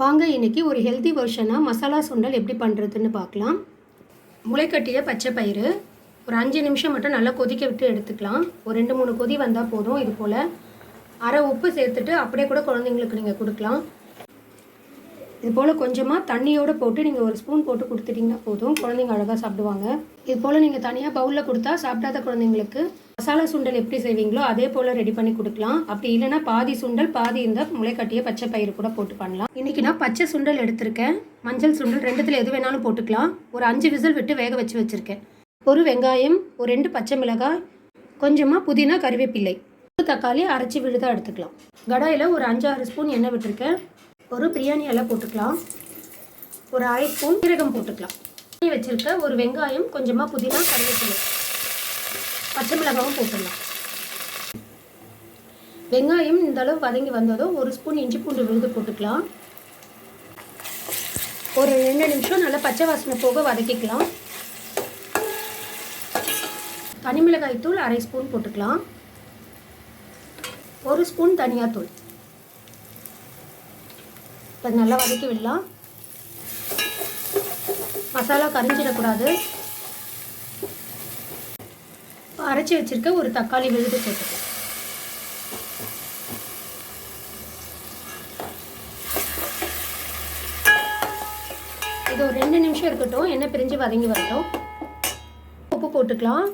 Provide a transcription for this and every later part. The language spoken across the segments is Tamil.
வாங்க இன்னைக்கு ஒரு ஹெல்தி வெர்ஷனாக மசாலா சுண்டல் எப்படி பண்ணுறதுன்னு பார்க்கலாம். முளைக்கட்டிய பச்சை பயிறு. ஒரு அஞ்சு நிமிஷம் மட்டும் நல்லா கொதிக்க விட்டு எடுத்துக்கலாம். ஒரு ரெண்டு மூணு கொதி வந்தால் போதும். இது போல் அரை உப்பு சேர்த்துட்டு அப்படியே கூட குழந்தைங்களுக்கு நீங்கள் கொடுக்கலாம். இது போல் கொஞ்சமாக தண்ணியோடு போட்டு நீங்கள் ஒரு ஸ்பூன் போட்டு கொடுத்துட்டிங்கன்னா போதும். குழந்தைங்க அழகாக சாப்பிடுவாங்க. இது போல் நீங்கள் தனியாக பவுலில் கொடுத்தா சாப்பிடாத குழந்தைங்களுக்கு மசாலா சுண்டல் எப்படி செய்வீங்களோ அதே போல் ரெடி பண்ணி கொடுக்கலாம். அப்படி இல்லைன்னா பாதி சுண்டல் பாதி இந்த முளைக்கட்டிய பச்சை பயிறு கூட போட்டு பண்ணலாம். இன்றைக்கி நான் பச்சை சுண்டல் எடுத்திருக்கேன். மஞ்சள் சுண்டல் ரெண்டுத்தில் எது வேணாலும் போட்டுக்கலாம். ஒரு அஞ்சு விசில் விட்டு வேக வச்சு வச்சுருக்கேன். ஒரு வெங்காயம் ஒரு ரெண்டு பச்சை மிளகாய் கொஞ்சமாக புதினா கறிவேப்பிள்ளை தக்காளி அரைச்சி விழுதாக எடுத்துக்கலாம். கடாயில் ஒரு அஞ்சாறு ஸ்பூன் எண்ணெய் விட்டுருக்கேன். ஒரு பிரியாணி இலை போட்டுக்கலாம். ஒரு அரை ஸ்பூன் சீரகம் போட்டுக்கலாம். பிரியாணி வச்சுருக்க ஒரு வெங்காயம் கொஞ்சமாக புதினா கருவேப்பிலை பச்சை மிளகாவும் போட்டுடலாம். வெங்காயம் இந்த அளவு வதங்கி வந்ததும் ஒரு ஸ்பூன் இஞ்சி பூண்டு விழுது போட்டுக்கலாம். ஒரு ரெண்டு நிமிஷம் நல்லா பச்சை வாசனை போக வதக்கிக்கலாம். தனிமிளகாய் தூள் அரை ஸ்பூன் போட்டுக்கலாம். ஒரு ஸ்பூன் தனியாத்தூள். இப்போ நல்லா வதக்கி விடலாம். மசாலா கரைஞ்சிடக்கூடாது. இப்போ அரைச்சி வச்சிருக்க ஒரு தக்காளி விழுது சேர்த்துக்கலாம் இது ஒரு ரெண்டு நிமிஷம் இருக்கட்டும். எண்ணெய் பிரிஞ்சு வதங்கி வரட்டும். உப்பு போட்டுக்கலாம்.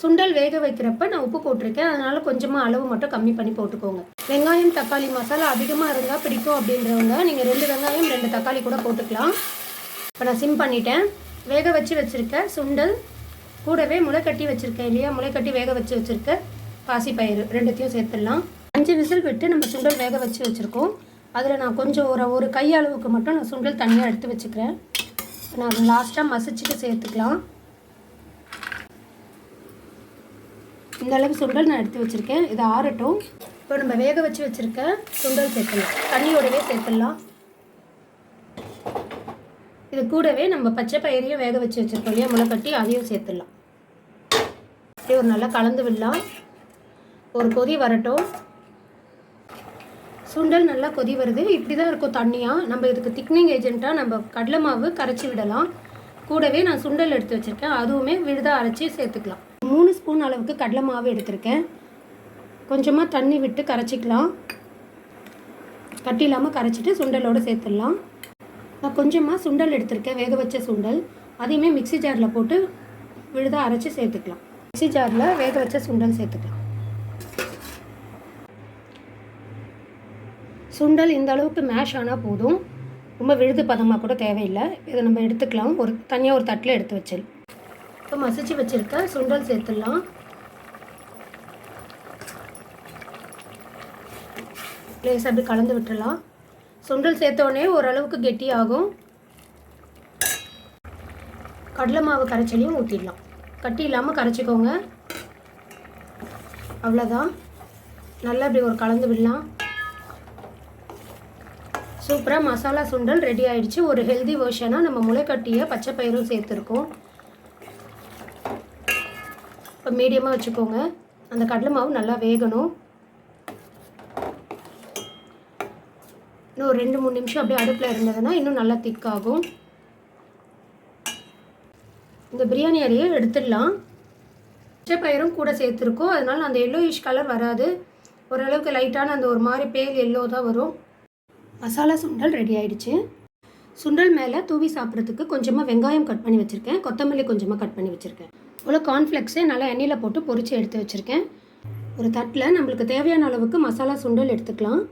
சுண்டல் வேக வைக்கிறப்ப நான் உப்பு போட்டிருக்கேன். அதனால் கொஞ்சமாக அளவு மட்டும் கம்மி பண்ணி போட்டுக்கோங்க. வெங்காயம் தக்காளி மசாலா அதிகமாக இருந்தால் பிடிக்கும் அப்படின்றவங்க நீங்கள் ரெண்டு வெங்காயம் ரெண்டு தக்காளி கூட போட்டுக்கலாம். இப்போ நான் சிம் பண்ணிட்டேன். வேக வச்சு வச்சுருக்க சுண்டல் கூடவே முளைக்கட்டி வச்சுருக்கேன் இல்லையா? முளைக்கட்டி வேக வச்சு வச்சுருக்க பாசிப்பயிறு ரெண்டுத்தையும் சேர்த்துடலாம். அஞ்சு விசில் விட்டு நம்ம சுண்டல் வேக வச்சு வச்சுருக்கோம். அதில் நான் கொஞ்சம் ஒரு ஒரு கை அளவுக்கு மட்டும் நான் சுண்டல் தனியாக எடுத்து வச்சுக்கிறேன். நான் லாஸ்ட்டாக மசிச்சுட்டு சேர்த்துக்கலாம். இந்த அளவு சுண்டல் நான் எடுத்து வச்சுருக்கேன். இதை ஆறட்டும். இப்போ நம்ம வேக வச்சு வச்சுருக்க சுண்டல் சேர்த்துடலாம். தண்ணியோடவே சேர்த்துடலாம். இது கூடவே நம்ம பச்சை பயிரையும் வேக வச்சு வச்சுருக்கோம் இல்லையா? முளைக்கட்டி அதையும் சேர்த்துடலாம். அப்படியே ஒரு நல்லா கலந்து விடலாம். ஒரு கொதி வரட்டும். சுண்டல் நல்லா கொதி வருது. இப்படி தான் இருக்கும் தண்ணியாக நம்ம இதுக்கு திக்னிங் ஏஜென்ட்டாக நம்ம கடலை மாவு கரைச்சி விடலாம். கூடவே நான் சுண்டல் எடுத்து வச்சுருக்கேன். அதுவுமே விழுதாக அரைச்சி சேர்த்துக்கலாம். மூணு ஸ்பூன் அளவுக்கு கடலை மாவு எடுத்திருக்கேன். கொஞ்சமாக தண்ணி விட்டு கரைச்சிக்கலாம். கட்டி இல்லாமல் கரைச்சிட்டு சுண்டலோடு சேர்த்துடலாம். நான் கொஞ்சமாக சுண்டல் எடுத்திருக்கேன் வேக வச்ச சுண்டல். அதையுமே மிக்ஸி ஜாரில் போட்டு விழுதாக அரைச்சி சேர்த்துக்கலாம். மிக்ஸி ஜாரில் வேக வச்ச சுண்டல் சேர்த்துக்கலாம். சுண்டல் இந்த அளவுக்கு மேஷ் ஆனால் போதும். ரொம்ப விழுது பதமாக கூட தேவையில்லை. இதை நம்ம எடுத்துக்கலாம். ஒரு தனியாக ஒரு தட்டில் எடுத்து வச்சிடலாம். இப்போ மசிச்சு வச்சுருக்க சுண்டல் சேர்த்துடலாம். லேஸ் அப்படி கலந்து விட்டுடலாம். சுண்டல் சேர்த்தோடனே ஓரளவுக்கு கெட்டி ஆகும் கடலை மாவு கரைச்சலையும் ஊற்றிடலாம் கட்டி இல்லாமல் கரைச்சிக்கோங்க. அவ்வளோதான் நல்லா இப்படி ஒரு கலந்து விடலாம். சூப்பராக மசாலா சுண்டல் ரெடி ஆகிடுச்சு ஒரு ஹெல்தி வேர்ஷனாக நம்ம முளைக்கட்டிய பச்சை பயிரும் சேர்த்துருக்கோம். மீடியமாக வச்சுக்கோங்க. அந்த கடலை மாவு நல்லா வேகணும். இன்னும் ஒரு ரெண்டு மூணு நிமிஷம் அப்படியே அடுப்பில் இருந்ததுன்னா இன்னும் நல்லா திக்காகும் இந்த பிரியாணி அரியை எடுத்துடலாம். பச்சை பயிரும் கூட சேர்த்துருக்கோம். அதனால் அந்த எல்லோயிஷ் கலர் வராது. ஓரளவுக்கு லைட்டான அந்த ஒரு மாதிரி பேல் எல்லோ தான் வரும். மசாலா சுண்டல் ரெடி ஆயிடுச்சு. சுண்டல் மேலே தூவி சாப்பிட்றதுக்கு கொஞ்சமாக வெங்காயம் கட் பண்ணி வச்சுருக்கேன். கொத்தமல்லி கொஞ்சமாக கட் பண்ணி வச்சுருக்கேன். இவ்வளோ கார்ன்ஃப்ளெக்ஸை நல்லா எண்ணெயில் போட்டு பொரித்து எடுத்து வச்சுருக்கேன். ஒரு தட்டில் நம்மளுக்கு தேவையான அளவுக்கு மசாலா சுண்டல் எடுத்துக்கலாம்.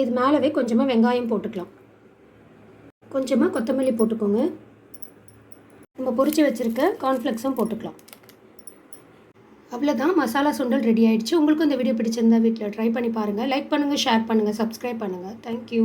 இது மேலவே கொஞ்சமாக வெங்காயம் போட்டுக்கலாம். கொஞ்சமாக கொத்தமல்லி போட்டுக்கோங்க. நம்ம பொரித்து வச்சுருக்க கார்ன்ஃப்ளெக்ஸும் போட்டுக்கலாம். அவ்வளோதான் மசாலா சுண்டல் ரெடி ஆகிடுச்சு உங்களுக்கும் இந்த வீடியோ பிடிச்சிருந்தா வீட்டில் ட்ரை பண்ணி பாருங்கள் லைக் பண்ணுங்கள் ஷேர் பண்ணுங்கள் சப்ஸ்கிரைப் பண்ணுங்கள் தேங்க்யூ